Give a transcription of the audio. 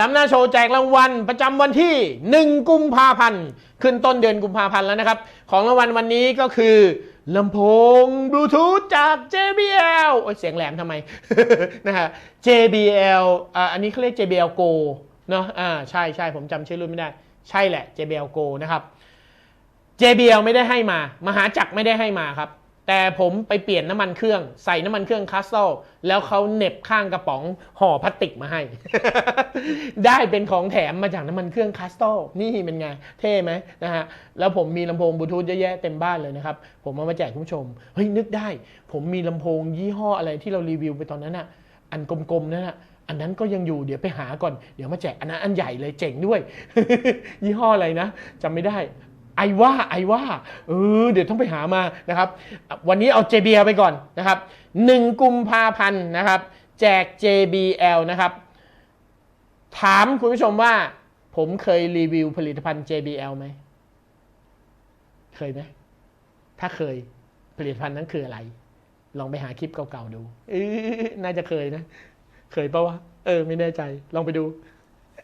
ล้ำหน้าโชว์แจกรางวัลประจำวันที่ 1 กุมภาพันธ์ ขึ้นต้นเดือนกุมภาพันธ์แล้วนะครับ ของรางวัลวันนี้ก็คือลำโพงบลูทูธจาก JBL โอ้ยเสียงแหลมทำไม นะฮะ JBL อ่าอันนี้เขาเรียก JBL Go เนาะอ่าใช่ใช่ผมจำชื่อรุ่นไม่ได้ ใช่แหละ JBL Go นะครับ JBL ไม่ได้ให้มา มหาจักรไม่ได้ให้มาครับ แต่ผมไปเปลี่ยนน้ำมันเครื่อง ใส่น้ำมันเครื่องคัสโซแล้วเขาเน็บข้างกระป๋องห่อพลาสติกมาให้ ได้เป็นของแถมมาจากน้ำมันเครื่องคัสโตนี่เป็นไง เท่ไหมนะฮะ แล้วผมมีลำโพงบลูทูธเยอะแยะเต็มบ้านเลยนะครับ ผมเอามาแจกคุณผู้ชม เฮ้ยนึกได้ ผมมีลำโพงยี่ห้ออะไรที่เรารีวิวไปตอนนั้นอะอันกลมๆนั่นอะอันนั้นก็ยังอยู่เดี๋ยวไปหาก่อน เดี๋ยวมาแจกอันนั้นอันใหญ่เลยเจ๋งด้วย ยี่ห้ออะไรนะจำไม่ได้ ไอว่าไอว่าเออเดี๋ยวต้องไปหามานะครับ วันนี้เอา JBL ไปก่อนนะครับ1กุมภาพันธ์นะครับ แจก JBL นะครับ ถามคุณผู้ชมว่า ผมเคยรีวิวผลิตภัณฑ์ JBL ไหม เคยไหม ถ้าเคยผลิตภัณฑ์นั้นคืออะไร ลองไปหาคลิปเก่าๆดูเออน่าจะเคยนะ เคยปะวะ เออ ไม่แน่ใจ ลองไปดู